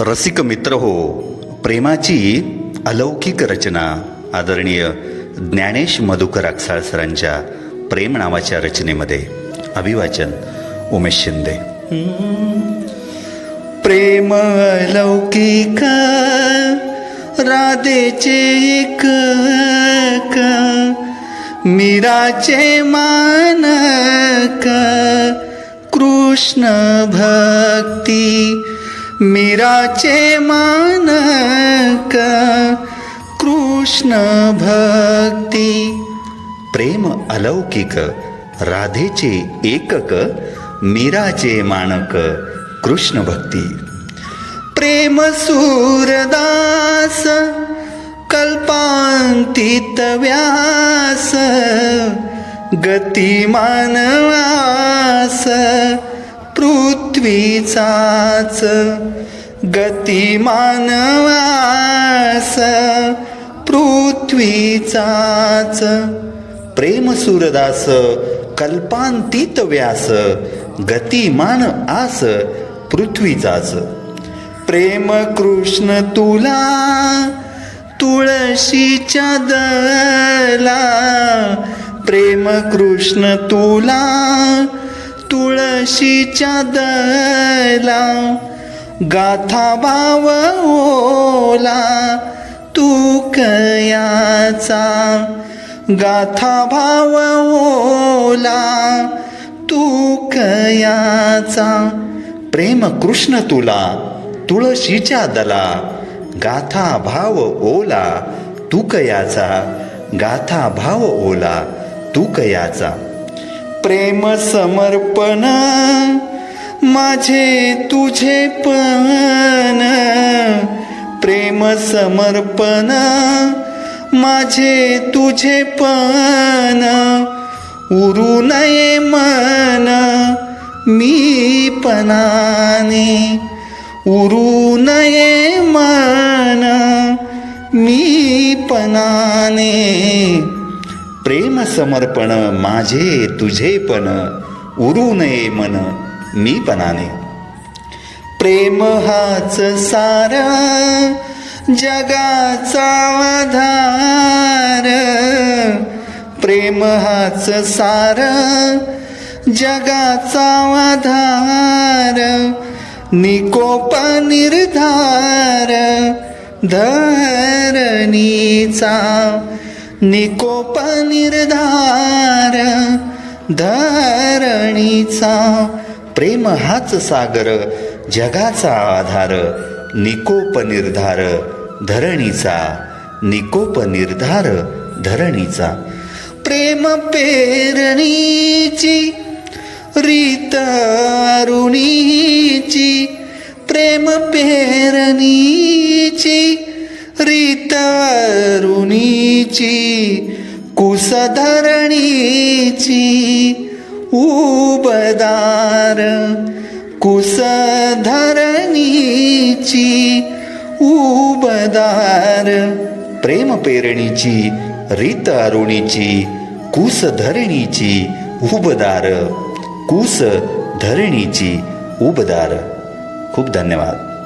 रसिक मित्र हो प्रेमाची अलौकिक रचना आदरणीय ज्ञानेश मधुकर अक्षाळ सरांच्या प्रेम नावाच्या रचनेमध्ये. अभिवाचन उमेश शिंदे. प्रेम अलौकिक राधेचे एक मीराचे मानक कृष्ण भक्ती मीराचे मानक कृष्ण भक्ती. प्रेम अलौकिक राधेचे एकक मीराचे मानक कृष्ण भक्ती. प्रेम सूरदास कल्पांतित व्यास गतिमान व्यास. पृथ्वीचाच गतिमानवास पृथ्वीचाच प्रेम सूरदास कल्पांतित व्यास गतिमान आस पृथ्वीचाच. प्रेम कृष्ण तुला तुळशीच्या दला प्रेम कृष्ण तुला तुळशीच्या दला गाथा भाव ओला तू कयाचा? गाथा भाव ओला तू कयाचा? प्रेम कृष्ण तुला तुळशीच्या दला गाथा भाव ओला तू कयाचा? गाथा भाव ओला तू कयाचा? प्रेम समर्पण माझे तुझे पण. प्रेम समर्पण माझे तुझे पण. उरू नये मन मी पणाने. उरू नये मन मी पणाने. प्रेम समर्पण माझे तुझे पण उरू नये मन मी पणाने. प्रेम हाच सार जगाचा आधार. प्रेम हाच सार जगाचा आधार. निकोप निर्धार धरणीचा निकोप निर्धार धरणीचा प्रेम हाच सागर जगाचा आधार निकोप निर्धार धरणीचा निकोप निर्धार धरणीचा. प्रेम पेरणीची रीत अरुणीची प्रेम पेरणीची रीतवरुणीची कुसधरणीची उबदार. कुसधरणीची उबदार. प्रेम पेरणीची रीत अरुणीची कुस धरणीची उबदार. कुस धरणीची उबदार. खूप धन्यवाद.